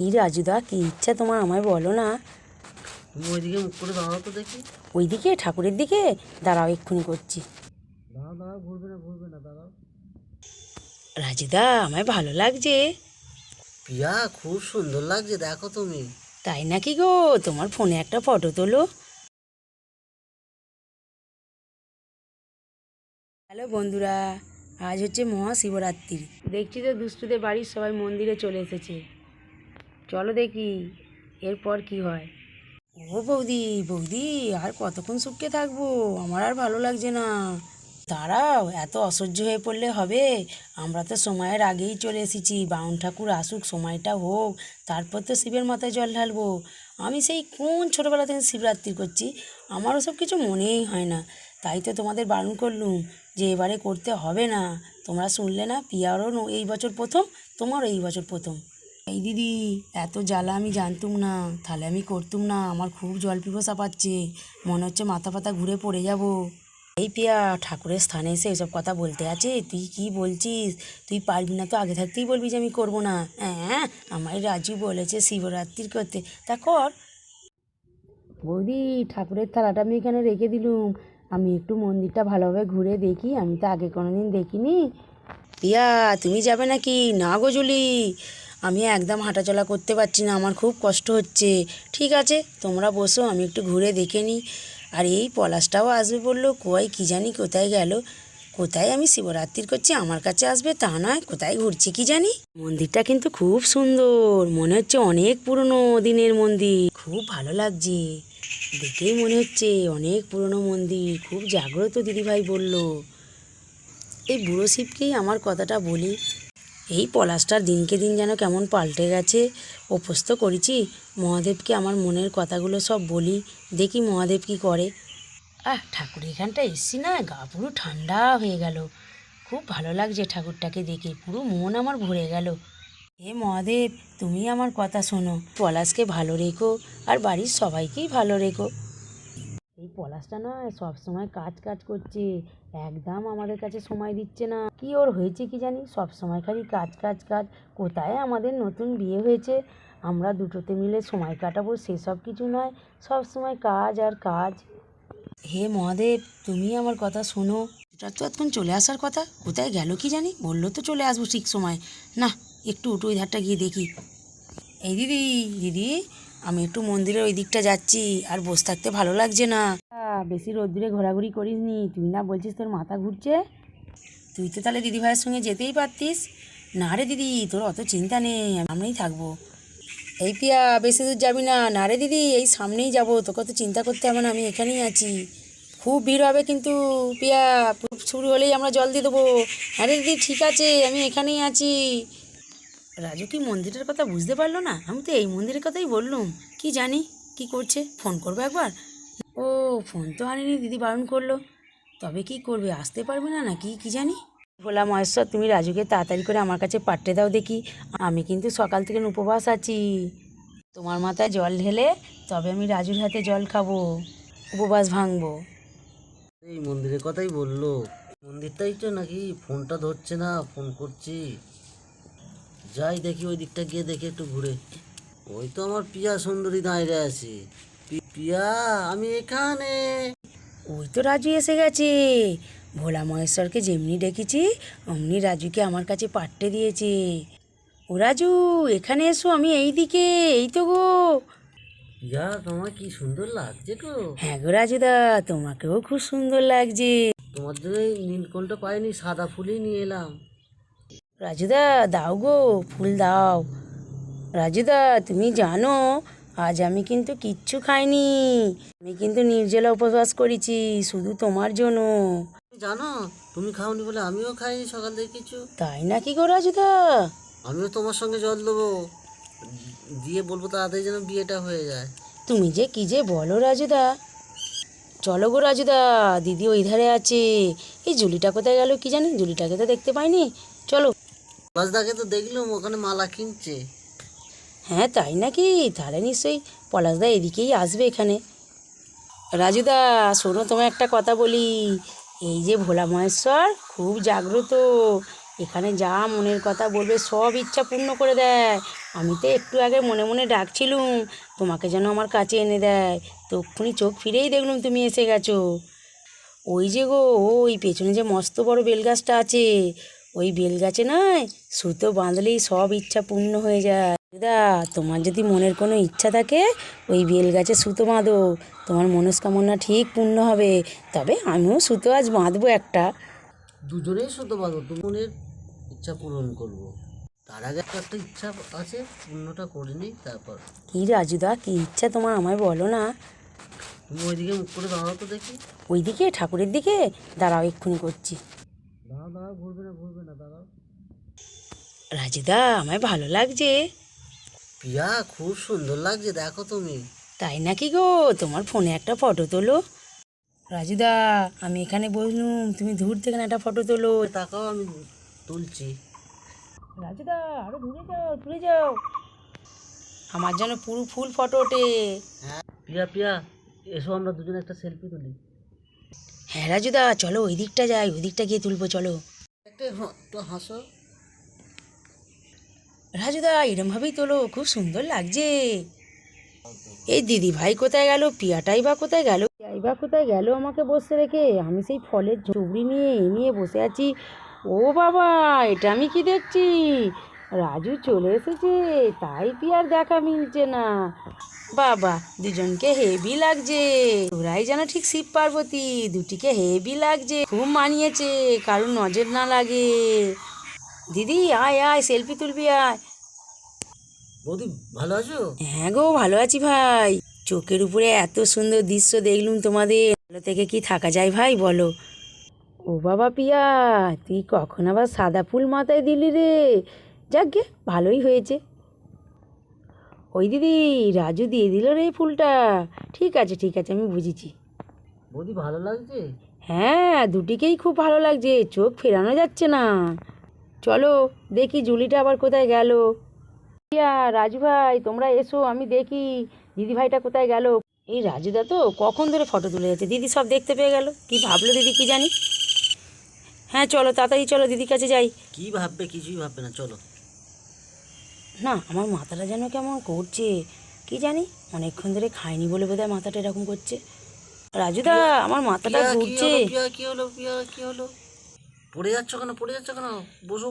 এই রাজুদা কি ইচ্ছা তোমার আমায় বলো না। ওইদিকে মুখ করে দাঁড়াও তো দেখি। ওইদিকে ঠাকুরের দিকে? দাঁড়াও এক্ষুনি করছি। দাঁড়াও দাঁড়াও ঘুরবে না ঘুরবে না দাঁড়াও। রাজুদা আমায় ভালো লাগছে। পিয়া খুব সুন্দর লাগছে দেখো তুমি। তাই নাকি গো? তোমার ফোনে একটা ফটো তোলো। হ্যালো বন্ধুরা আজ হচ্ছে মহাশিবরাত্রি। দেখছি তো দুষ্টুদের বাড়ির সবাই মন্দিরে চলে এসেছে। চলো দেখি, এরপর কি হয়। ও বৌদি বৌদি, আর কতক্ষণ সুখে থাকব? আমার আর ভালো লাগছে না। দাঁড়াও, এত অসহ্য হয়ে পড়লে হবে? আমরা তো সময়ের আগেই চলে এসেছি। বাউন ঠাকুর আসুক, সময়টা হোক, তারপর তো শিবের মাথায় জল ঢালবো। আমি সেই কোন ছোটোবেলা থেকে শিবরাত্রি করছি, আমারও সব কিছু মনেই হয় না। তাই তো তোমাদের বারণ করলুম যে এবারে করতে হবে না। তোমরা শুনলে না, পিয়ারও এই বছর প্রথম, তোমারও এই বছর প্রথম। এই দিদি, এত জ্বালা আমি জানতুম না। তাহলে আমি করতুম না। আমার খুব জল পিপাসা পাচ্ছে। মনে হচ্ছে মাথা পাতা ঘুরে পড়ে যাব। এই পিয়া, ঠাকুরের স্থানে এসে এসব কথা বলতে আছে? তুই কি বলছিস? তুই পারবি না তো? আগে থাকতেই বলবি যে আমি করব না। হ্যাঁ আমায় রাজু বলেছে শিবরাত্রির করতে। তা কর। বৌদি, ঠাকুরের থালাটা আমি এখানে রেখে দিলুম। আমি একটু মন্দিরটা ভালোভাবে ঘুরে দেখি। আমি তো আগে কোনোদিন দেখিনি। পিয়া, তুমি যাবে নাকি? না গো জুলি। আমি একদম হাঁটাচলা করতে পারছি না, আমার খুব কষ্ট হচ্ছে। ঠিক আছে, তোমরা বসো, আমি একটু ঘুরে দেখে নিই। আর এই পলাশটাও আসবে বলল, কই, কি জানি কোথায় গেল। কোথায় আমি শিবরাত্রির করছি, আমার কাছে আসবে, তা নয়, কোথায় ঘুরছি কি জানি? মন্দিরটা কিন্তু খুব সুন্দর, মনে হচ্ছে অনেক পুরনো দিনের মন্দির, খুব ভালো লাগছে। দেখেই মনে হচ্ছে অনেক পুরনো মন্দির, খুব জাগ্রত দিদিভাই বলল। এই বুড়ো শিবকেই আমার কথাটা বলি। এই পলাশটার দিনকে দিন যেন কেমন পাল্টে গেছে। উপোস তো করেছি। মহাদেবকে আমার মনের কথাগুলো সব বলি। দেখি মহাদেব কি করে। আহ, ঠাকুর এখানটা এসছি না? গা পুরো ঠান্ডা হয়ে গেল। খুব ভালো লাগছে ঠাকুরটাকে দেখে। পুরো মন আমার ভরে গেল। হে মহাদেব, তুমি আমার কথা শোনো। পলাশকে ভালো রেখো। আর বাড়ির সবাইকেই ভালো রেখো। পলাশটা নয় সব সময় কাজ কাজ করছে। একদম আমাদের কাছে সময় দিচ্ছে না। কি ওর হয়েছে কি জানি? সব সময় খালি কাজ কাজ কাজ। কোথায় আমাদের নতুন বিয়ে হয়েছে? আমরা দুটোতে মিলে সময় কাটাবো, সেসব কিছু নয়। সব সময় কাজ আর কাজ। হে মহাদেব, তুমি আমার কথা শোনো। এটা তো এতক্ষণ চলে আসার কথা। কোথায় গেল কি জানি? বলল তো চলে আসব ঠিক সময়। না, একটু উঠো ওই ধারটা গিয়ে দেখি। এই দিদি দিদি, আমি একটু মন্দিরের ওই দিকটা যাচ্ছি। আর বসে থাকতে ভালো লাগছে না। বেশি রোদ্দুরে ঘোরাঘুরি করিস নি। তুই না বলছিস তোর মাথা ঘুরছে? তুই তো তাহলে দিদিভাইয়ের সঙ্গে যেতেই পারতিস। না রে দিদি, তোর অত চিন্তা নেই আমরাই থাকব। এই পিয়া, বেশি দূর যাবি না। না রে দিদি, এই সামনেই যাব। তোকে তো চিন্তা করতে হবে না, আমি এখানেই আছি। খুব ভিড় হবে কিন্তু, পিয়া। শুরু হলেই আমরা জল দিয়ে দেবো। হ্যাঁ দিদি, ঠিক আছে, আমি এখানেই আছি। রাজু কি মন্দিরের কথা বুঝতে পারল না? আমি তো এই মন্দিরের কথাই বললুম। কি জানি, কি করছে? ফোন করব একবার? ফোন তো আনেনি দিদি বারণ করল। তবে কি করবে আসতে পারবে না নাকি কি জানি? ভোলা মহেশ্বর তুমি রাজুকে তাড়াতাড়ি করে আমার কাছে পাঠিয়ে দাও দেখি। আমি কিন্তু সকাল থেকে উপবাস আছি। তোমার মাথায় জল ঢেলে তবে আমি রাজুর হাতে জল খাব উপবাস ভাঙবো। এই মন্দিরের কথাই বলল। মন্দিরটাই তো নাকি? ফোনটা ধরছে না ফোন করছি। যাই দেখি ওই দিকটা গিয়ে দেখি একটু ঘুরে। ওই তো আমার পিয়া সুন্দরী দাঁড়িয়ে আছে। পিয়া আমি এখানে। ওই তো রাজু এসে গেছে। ভোলা মহেশ্বরকে যেমনি ডেকেছি অমনি রাজুকে আমার কাছে পাট্টে দিয়েছে। ও রাজু এখানে এসো আমি এই দিকে এই তো গো। পিয়া তোমার কি সুন্দর লাগছে গো হ্যাঁ গো রাজুদা তোমাকেও খুব সুন্দর লাগছে। তোমার জন্য এই নীলকণ্ঠ পাইনি সাদা ফুলই নিয়ে এলাম। রাজুদা দাও গো ফুল দাও। রাজুদা তুমি জানো আজ আমি কিন্তু কিচ্ছু খাইনি। আমি কিন্তু নির্জলা উপবাস করেছি শুধু তোমার জন্য। জানো তুমি খাওনি বলে আমিও খাইনি সকাল থেকে কিছু। তাই নাকি গো রাজুদা? আমিও তোমার সঙ্গে জল দেবো। দিয়ে বলব তাড়াতাড়ি যেন বিয়েটা হয়ে যায়। তুমি যে কি যে বলো রাজুদা। চলো গো রাজুদা দিদি ওই ধারে আছে। এই জুলিটা কোথায় গেল কি জানি? জুলিটাকে তো দেখতে পাইনি। চলো। পলাশদাকে তো দেখলাম ওখানে মালা কিনছে। হ্যাঁ তাই নাকি? তাহলে নিশ্চয়ই পলাশদা এদিকেই আসবে এখানে। রাজুদা, শোনো, তোমায় একটা কথা বলি। এই যে ভোলা মহেশ্বর, খুব জাগ্রত। এখানে যা মনের কথা বলবে সব ইচ্ছা পূর্ণ করে দেয়। আমি তো একটু আগে মনে মনে ডাকছিলুম, তোমাকে যেন আমার কাছে এনে দেয়। তক্ষুনি চোখ ফিরেই দেখলুম তুমি এসে গেছো। ওই যে গো, ওই পেছনে যে মস্ত বড় বেলগাছটা আছে, ওই বেলগাছে নয়, সুতো বাঁধলেই সব ইচ্ছা পূর্ণ হয়ে যায়। দা তোমার যদি মনের কোনো ইচ্ছা থাকে ওই বেল গাছে সুতো বাঁধো। তোমার মনস্কামনা ঠিক পূর্ণ হবে। তবে আমিও সুতো আজ বাঁধবো একটা। দুজনেই শুধু বাঁধো মনের ইচ্ছা পূরণ করব। তার আগে একটা একটা ইচ্ছা আছে পূর্ণটা করে নিই তারপর। কী রাজুদা কী ইচ্ছা তোমার আমায় বলো না। তুমি ওইদিকে মুখ করে দাঁড়াও তো দেখি। ওইদিকে ঠাকুরের দিকে? দাঁড়াও এক্ষুনি করছি। দাঁড়াও দাঁড়াও ঘুরবে না ঘুরবে না দাঁড়াও। রাজুদা আমায় ভালো লাগছে। পিয়া খুব সুন্দর লাগছে দেখো তুমি। তাই নাকি গো? তোমার ফোনে একটা ফটো তোলো। রাজুদা আমি এখানে বসলুম তুমি দূর থেকে না একটা ফটো তোলো। তাকাও আমি তুলছি। রাজুদা আরও দূরে যাও দূরে যাও। আমার যেন পুরো ফুল ফটো ওঠে। হ্যাঁ। পিয়া পিয়া এসো আমরা দুজনে একটা সেলফি তুলি। হ্যাঁ রাজুদা চলো ওই দিকটা যাই ওই দিকটা গিয়ে তুলবো চলো। একটু হাসো। রাজুদা, এরমভাবেই তোলো, খুব সুন্দর লাগছে। এই দিদি ভাই কোথায় গেল, পিয়াটাই বা কোথায় গেল? পিয়াই বা কোথায় গেল আমাকে বসে রেখে? আমি সেই ফলের চুবড়ি নিয়ে, এ নিয়ে বসে আছি। ও বাবা, এটা আমি কি দেখছি? রাজু চলে এসেছে, তাই পিয়ার দেখা মিলছে না। বাবা, দুজনকে হেভি লাগছে। ওরাই যেন ঠিক শিব পার্বতী, দুটিকে হেভি লাগছে। খুব মানিয়েছে, কারুর নজর না লাগে। দিদি, আয় আয়, সেলফি তুলবি, আয়। বৌদি ভালো আছো? হ্যাঁ গো ভালো আছি ভাই। চোখের উপরে এত সুন্দর দৃশ্য দেখলুম তোমাদের। ভালো থেকে কি থাকা যায় ভাই বলো? ও বাবা পিয়া তুই কখন আবার সাদা ফুল মাথায় দিলি রে? যাক গে ভালোই হয়েছে। ওই দিদি রাজু দিয়ে দিল রে ফুলটা। ঠিক আছে ঠিক আছে আমি বুঝেছি। বৌদি ভালো লাগছে? হ্যাঁ দুটিকেই খুব ভালো লাগছে। চোখ ফেরানো যাচ্ছে না। চলো দেখি জুলিটা আবার কোথায় গেল। ইয়া রাজু ভাই তোমরা এসো আমি দেখি দিদি ভাইটা কোথায় গেল। এই রাজুদা তো কখন ধরে ফটো তুলে যাচ্ছে? দিদি সব দেখতে পেয়ে গেল। কি ভাবলো দিদি কি জানি? হ্যাঁ চলো তাড়াতাড়ি চলো দিদির কাছে যাই। কি ভাববে কিছুই ভাববে না চলো। না আমার মাথাটা যেন কেমন করছে কি জানি? অনেকক্ষণ ধরে খাইনি বলে বোধহয় মাথাটা এরকম করছে। রাজুদা আমার মাথাটা ঘুরছে। কি হলো? কি হলো? পড়ে যাচ্ছ কেন? পড়ে যাচ্ছ কেন? বসো।